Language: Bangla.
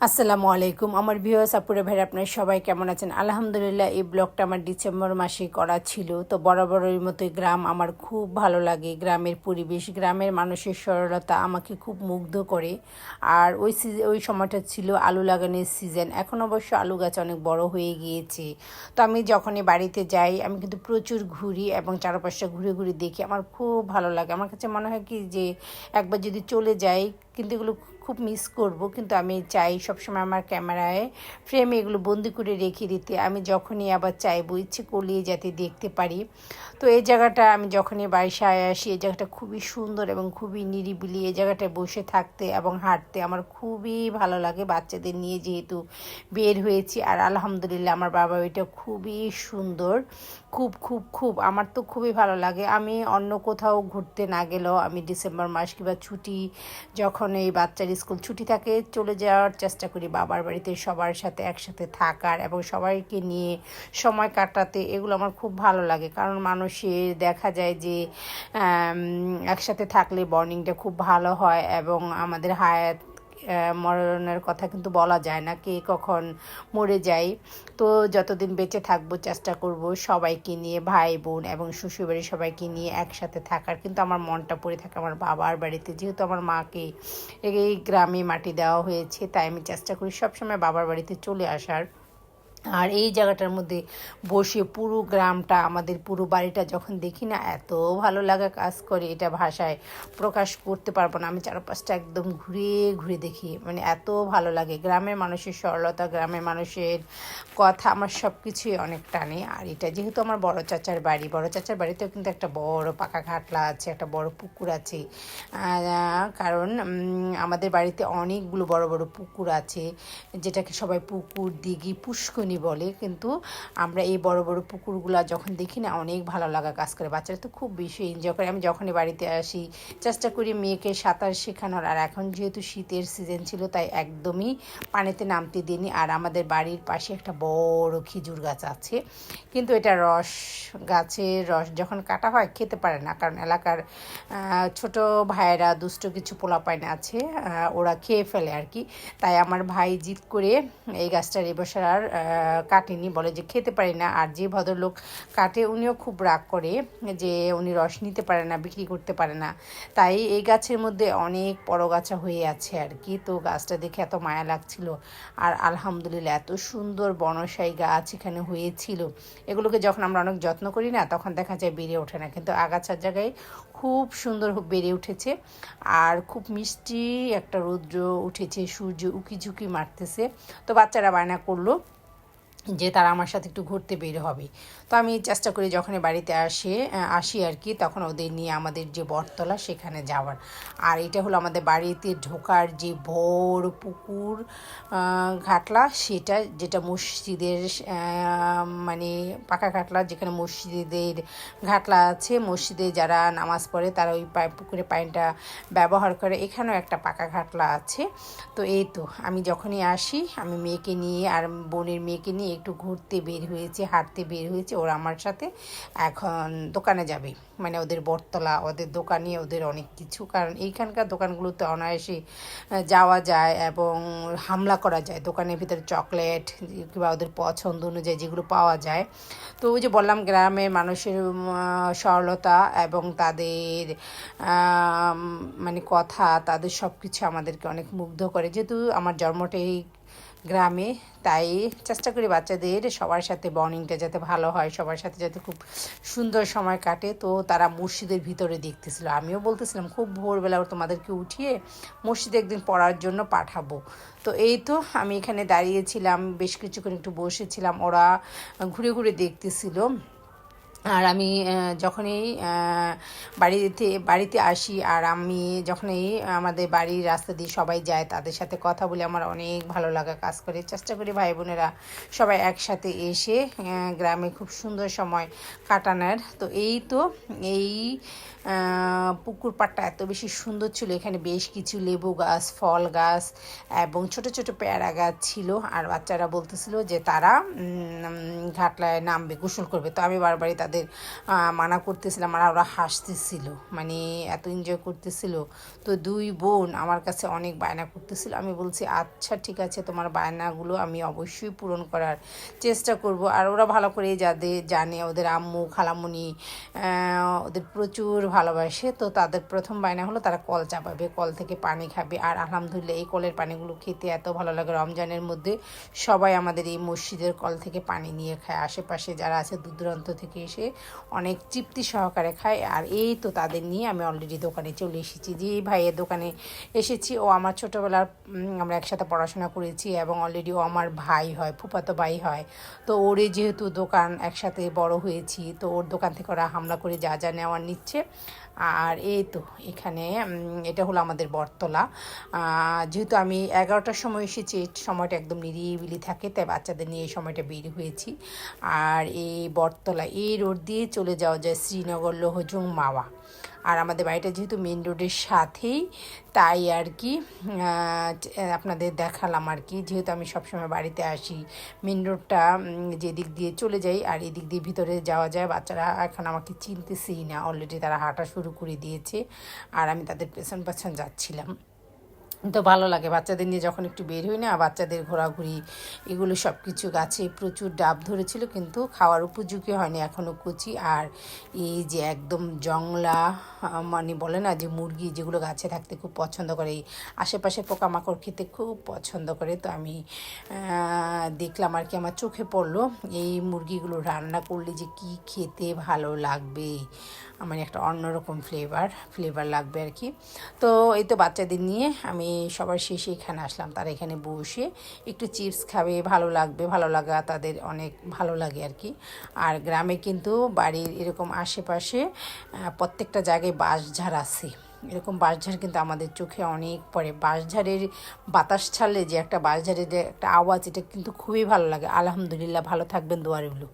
আসসালামু আলাইকুম। আমার ভিউয়ার্স, আপুরে ভাই আপনারা সবাই কেমন আছেন? আলহামদুলিল্লাহ, এই ব্লগটা আমার ডিসেম্বর মাসে করা ছিল। তো বরাবরের মতোই গ্রাম আমার খুব ভালো লাগে। গ্রামের পরিবেশ, গ্রামের মানুষের সরলতা আমাকে খুব মুগ্ধ করে। আর ওই ওই সময়টা ছিল আলু লাগানোর সিজন। এখন অবশ্য আলু গাছ অনেক বড় হয়ে গিয়েছে। তো আমি যখনই বাড়িতে যাই, আমি কিন্তু প্রচুর ঘুরি এবং চারপাশটা ঘুরে ঘুরে দেখি। আমার খুব ভালো লাগে। আমার কাছে মনে হয় কি যে, একবার যদি চলে যাই, কিন্তু এগুলো খুব মিস করব, কিন্তু আমি চাই সবসময় আমার ক্যামেরায় ফ্রেমে এগুলো বন্দি করে রেখে দিতে। আমি যখনই আবার চাইব, ইচ্ছে করলে যাতে দেখতে পারি। তো এই জায়গাটা আমি যখনই বাসায় আসি, এই জায়গাটা খুবই সুন্দর এবং খুবই নিরিবিলি। এই জায়গাটায় বসে থাকতে এবং হাঁটতে আমার খুবই ভালো লাগে। বাচ্চাদের নিয়ে যেহেতু বের হয়েছি, আর আলহামদুলিল্লাহ আমার বাবা ওইটা খুবই সুন্দর। খুব খুব খুব আমার তো খুবই ভালো লাগে। আমি অন্য কোথাও ঘুরতে না গেলেও আমি ডিসেম্বর মাস কিংবা ছুটি যখন এই বাচ্চার স্কুল ছুটি থাকে, চলে যাওয়ার চেষ্টা করি বাবার বাড়িতে সবার সাথে একসাথে থাকার এবং সবাইকে নিয়ে সময় কাটাতে। এগুলো আমার খুব ভালো লাগে কারণ মানুষের দেখা যায় যে একসাথে থাকলে বর্নিংটা খুব ভালো হয় এবং আমাদের হায়াত মরণের কথা কিন্তু বলা যায় না, কে কখন মরে যায়। তো যতদিন বেঁচে থাকব চেষ্টা করব সবাইকে নিয়ে, ভাই, বোন এবং শ্বশুরবাড়ির সবাইকে নিয়ে একসাথে থাকার। কিন্তু আমার মনটা পড়ে থাকে আমার বাবার বাড়িতে। যেহেতু আমার মাকে এই গ্রামে মাটি দেওয়া হয়েছে, তাই আমি চেষ্টা করি সবসময় বাবার বাড়িতে চলে আসার। আর এই জায়গাটার মধ্যে বসে পুরো গ্রামটা, আমাদের পুরো বাড়িটা যখন দেখি না, এত ভালো লাগা কাজ করে এটা ভাষায় প্রকাশ করতে পারব না। আমি চারপাশটা একদম ঘুরে ঘুরে দেখি মানে এত ভালো লাগে। গ্রামের মানুষের সরলতা, গ্রামের মানুষের কথা আমার সব কিছুই অনেক টানে। আর এটা যেহেতু আমার বড় চাচার বাড়ি, বড় চাচার বাড়িতেও কিন্তু একটা বড় পাকা ঘাটলা আছে, একটা বড় পুকুর আছে। কারণ আমাদের বাড়িতে অনেকগুলো বড় বড় পুকুর আছে, যেটাকে সবাই পুকুর দিঘি পুষ্কনি পুকুরই বলে, কিন্তু আমরা এই বড় বড় পুকুরগুলো যখন দেখি না, অনেক ভালো লাগা কাজ করে। বাচ্চারা তো খুব বেশি এনজয় করে। আমি যখনই বাড়িতে আসি, চেষ্টা করি মেয়েকে সাঁতার শেখানোর। আর এখন যেহেতু শীতের সিজন ছিল, তাই একদমই পানিতে নামতে দিইনি। আর আমাদের বাড়ির পাশে একটা বড় খেজুর গাছ আছে। কিন্তু এটা রস গাছের রস যখন কাটা হয়, খেতে পারে না। কারণ এলাকার ছোট ভাইয়েরা দুষ্ট কিছু পোলাপাইন আছে ওরা খেয়ে ফেলে আর কি। তাই আমার ভাই জিত করে এই গাছটার এবছর আর কাটেনি বলে যে খেতে পারি না। আর যে ভদ্রলোক কাটে, উনিও খুব রাগ করে যে উনি রস নিতে পারে না, বিক্রি করতে পারে না। তাই এই গাছের মধ্যে অনেক পরগাছা হয়ে আছে আর কি। তো গাছটা দেখে এত মায়া লাগছিল। আর আলহামদুলিল্লাহ, এত সুন্দর বনসাই গাছ এখানে হয়েছিল। এগুলোকে যখন আমরা অনেক যত্ন করি না, তখন দেখা যায় বেড়ে ওঠে না। কিন্তু আগাছার জায়গায় খুব সুন্দর বেড়ে উঠেছে। আর খুব মিষ্টি একটা রৌদ্র উঠেছে, সূর্য উকি ঝুঁকি মারতেছে। তো বাচ্চারা বায়না করল। যে তারা আমার সাথে একটু ঘুরতে বের হবে। তো আমি চেষ্টা করি যখনই বাড়িতে আসে আসি আর কি, তখন ওদের নিয়ে আমাদের যে বটতলা সেখানে যাওয়ার। আর এটা হলো আমাদের বাড়িতে ঢোকার যে বড় পুকুর ঘাটলা, সেটা যেটা মসজিদের মানে পাকা ঘাটলা, যেখানে মসজিদের ঘাটলা আছে, মসজিদে যারা নামাজ পড়ে তারা ওই পুকুরে পানিটা ব্যবহার করে। এখানেও একটা পাকা ঘাটলা আছে। তো এই তো, আমি যখনই আসি, আমি মেয়েকে নিয়ে আর বোনের মেয়েকে নিয়ে একটু ঘুরতে বের হয়েছে, হাঁটতে বের হয়েছে, ওরা আমার সাথে এখন দোকানে যাবে। মানে ওদের বটতলা, ওদের দোকানে ওদের অনেক কিছু। কারণ এইখানকার দোকানগুলোতে অনায়াসে যাওয়া যায় এবং হামলা করা যায়। দোকানের ভিতরে চকলেট কিংবা ওদের পছন্দ অনুযায়ী যেগুলো পাওয়া যায়। তো ওই যে বললাম, গ্রামের মানুষের সরলতা এবং তাদের মানে কথা, তাদের সব কিছু আমাদেরকে অনেক মুগ্ধ করে। যেহেতু আমার জন্মটাই গ্রামে, তাই চেষ্টা করি বাচ্চাদের সবার সাথে বর্নিংটা যাতে ভালো হয়, সবার সাথে যাতে খুব সুন্দর সময় কাটে। তো তারা মসজিদের ভিতরে দেখতেছিল। আমিও বলতেছিলাম, খুব ভোরবেলা ওর তোমাদেরকে উঠিয়ে মসজিদে একদিন পড়ার জন্য পাঠাবো। তো এই তো আমি এখানে দাঁড়িয়েছিলাম, বেশ কিছুক্ষণ একটু বসেছিলাম। ওরা ঘুরে ঘুরে দেখতেছিল। আর আমি যখনই বাড়িতে বাড়িতে আসি আর আমি যখনই আমাদের বাড়ির রাস্তা দিয়ে সবাই যায় তাদের সাথে কথা বলে, আমার অনেক ভালো লাগা কাজ করে। চেষ্টা করি ভাই বোনেরা সবাই একসাথে এসে গ্রামে খুব সুন্দর সময় কাটানোর। তো এই তো, এই পুকুর পাড়টা এত বেশি সুন্দর ছিল। এখানে বেশ কিছু লেবু গাছ, ফল গাছ এবং ছোট ছোট পেয়ারা গাছ ছিল। আর বাচ্চারা বলতেছিল যে তারা ঘাটলায় নামবে, গোসল করবে। তো আমি বারবারই তাদের তাদের মানা করতেছিলাম আর ওরা হাসতেছিল মানে এত এনজয় করতেছিল। তো দুই বোন আমার কাছে অনেক বায়না করতেছিল। আমি বলছি আচ্ছা ঠিক আছে, তোমার বায়নাগুলো আমি অবশ্যই পূরণ করার চেষ্টা করব। আর ওরা ভালো করে যাদের জানে, ওদের আম্মু, খালামুনি ওদের প্রচুর ভালোবাসে। তো তাদের প্রথম বায়না হলো, তারা কল চাপাবে, কল থেকে পানি খাবে। আর আলহামদুলিল্লাহ, এই কলের পানিগুলো খেতে এত ভালো লাগে রমজানের মধ্যে। সবাই আমাদের এই মসজিদের কল থেকে পানি নিয়ে খায়। আশেপাশে যারা আছে দূর দূরান্ত থেকে এসে অনেক তৃপ্তি সহকারে খায়। আর এই তো তাদের নিয়ে আমি অলরেডি দোকানে চলে এসেছি। যে ভাইয়ের দোকানে এসেছি, ও আমার ছোটোবেলার আমরা একসাথে পড়াশোনা করেছি এবং অলরেডি ও আমার ভাই হয় ফুপাতো ভাই হয়। তো ওরে যেহেতু দোকান একসাথে বড় হয়েছি, তো ওর দোকান থেকে ওরা হামলা করে যা যা নেওয়ার নিচ্ছে। আর এই তো, এখানে এটা হলো আমাদের বটতলা। যেহেতু আমি এগারোটার সময় এসেছি সময়টা একদম নিরিবিলি থাকে, তাই বাচ্চাদের নিয়ে এই সময়টা বের হয়েছি। আর এই বটতলা, এই রোড দিয়ে চলে যাওয়া যায় শ্রীনগর লোহজং মাওয়া। আর আমাদের বাড়িটা যেহেতু মেন রোডের সাথেই তাই আর কি আপনাদের দেখালাম আর কি। যেহেতু আমি সবসময় বাড়িতে আসি মেন রোডটা যেদিক দিয়ে চলে যাই আর এদিক দিয়ে ভিতরে যাওয়া যায়, বাচ্চারা এখন আমাকে চিনতেছেই না। অলরেডি তারা হাঁটা শুরু করে দিয়েছে আর আমি তাদের পেছন পেছন যাচ্ছিলাম। তো ভালো লাগে। বাচ্চাদের নিয়ে যখন একটু বের হই না, বাচ্চাদের ঘোরাঘুরি, এগুলো সব কিছু গাছে প্রচুর ডাব ধরেছিল কিন্তু খাওয়ার উপযোগী হয়নি এখনও কচি। আর এই যে একদম জংলা মানে বলে না যে মুরগি যেগুলো গাছে থাকতে খুব পছন্দ করে, এই আশেপাশে পোকামাকড় খেতে খুব পছন্দ করে। তো আমি দেখলাম আর কি আমার চোখে পড়ল, এই মুরগিগুলো রান্না করলে যে কি খেতে ভালো লাগবে। মানে একটা অন্যরকম ফ্লেভার ফ্লেভার লাগবে আর কি। তো এই তো বাচ্চাদের নিয়ে আমি সবার শেষে এখানে আসলাম। তারা এখানে বসে একটু চিপস খাবে, ভালো লাগবে, ভালো লাগা তাদের অনেক ভালো লাগে আর কি। আর গ্রামে কিন্তু বাড়ির এরকম আশেপাশে প্রত্যেকটা জায়গায় বাঁশঝাড় আছে। এরকম বাঁশঝাড় কিন্তু আমাদের চোখে অনেক পড়ে। বাঁশঝাড়ের বাতাস ছাড়লে যে একটা বাঁশঝাড়ের যে একটা আওয়াজ, এটা কিন্তু খুবই ভালো লাগে। আলহামদুলিল্লাহ, ভালো থাকবেন দোয়ারিগুলো